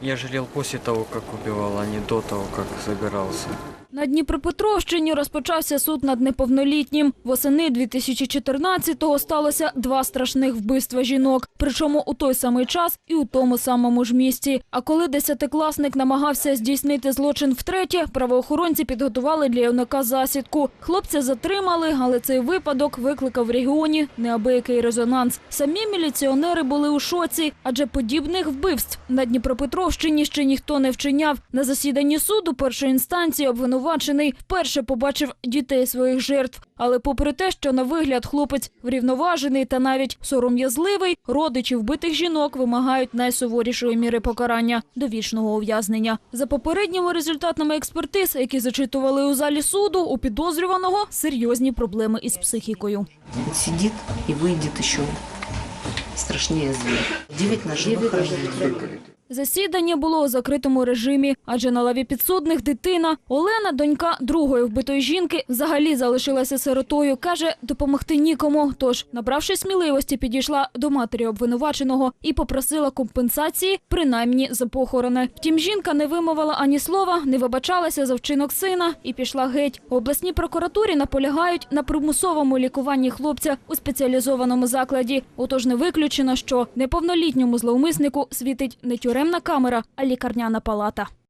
Я жалел после того, как убивал, а не до того, как загорался. На Дніпропетровщині розпочався суд над неповнолітнім. Восени 2014-го сталося два страшних вбивства жінок, причому у той самий час і у тому самому ж місті. А коли десятикласник намагався здійснити злочин втретє, правоохоронці підготували для юнака засідку. Хлопця затримали, але цей випадок викликав в регіоні неабиякий резонанс. Самі міліціонери були у шоці, адже подібних вбивств на Дніпропетровщині ще ніхто не вчиняв. На засіданні суду першої інстанції обвинувачений вперше побачив дітей своїх жертв. Але попри те, що на вигляд хлопець врівноважений та навіть сором'язливий, родичі вбитих жінок вимагають найсуворішої міри покарання довічного ув'язнення. За попередніми результатами експертиз, які зачитували у залі суду, у підозрюваного серйозні проблеми із психікою. Он сидит и выйдет еще страшнее зверя. Девять ранений. Засідання було у закритому режимі, адже на лаві підсудних дитина Олена, донька другої вбитої жінки, взагалі залишилася сиротою. каже, допомогти нікому. Тож, набравши сміливості, підійшла до матері обвинуваченого і попросила компенсації, принаймні за похорони. Втім, жінка не вимовила ані слова, не вибачалася за вчинок сина і пішла геть. У обласній прокуратурі наполягають на примусовому лікуванні хлопця у спеціалізованому закладі. Отож, не виключено, що неповнолітньому зловмиснику світить не тюремна камера, а лікарняна палата.